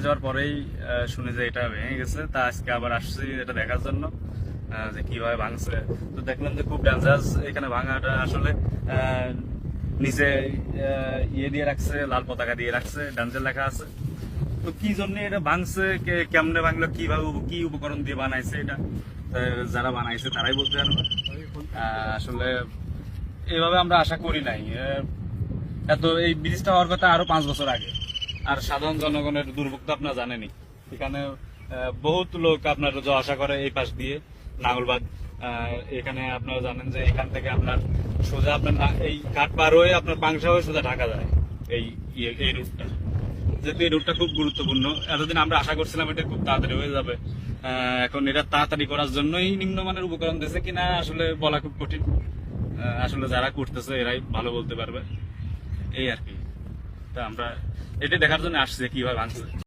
যাওয়ার পরেই শুনে যে এটা ভেঙে গেছে, তা আজকে আবার আসছি এটা দেখার জন্য যে কীভাবে ভাঙছে। তো দেখলাম যে খুব ডেঞ্জারাস এখানে ভাঙাটা আসলে নিচে ইয়ে দিয়ে রাখছে, লাল পতাকা দিয়ে রাখছে ডেঞ্জার লেখা আছে। তো কি জন্য এটা ভাঙছে কেমনে ভাঙলো, কীভাবে কি উপকরণ দিয়ে বানাইছে এটা? যারা বানাইছে তারাই বলতে পারবে। আসলে এভাবে আমরা আশা করি নাই। এত, এই ব্রিজটা হওয়ার কথা আরও পাঁচ বছর আগে। আর সাধারণ জনগণের দুর্ভোগ তো আপনার জানেনই। এখানে বহুত লোক আপনার যাওয়া আসা করে এই পাশ দিয়ে নাঙ্গলবাদ এখানে আপনারা জানেন যে এখান থেকে আপনার সোজা আপনার এই ঘাট পার হয়ে আপনার পাংশা হয়ে সোজা ঢাকা যায়, এই ইয়ে- এই রুটটা। যেহেতু এই রুটটা খুব গুরুত্বপূর্ণ, এতদিন আমরা আশা করছিলাম এটা খুব তাড়াতাড়ি হয়ে যাবে। এখন এটা তাড়াতাড়ি করার জন্যই নিম্নমানের উপকরণ দিয়েছে কিনা আসলে বলা খুব কঠিন। আসলে যারা করতেছে এরাই ভালো বলতে পারবে। এই আর কি। তা আমরা এটা দেখার জন্য আসছে কীভাবে ভাঙছে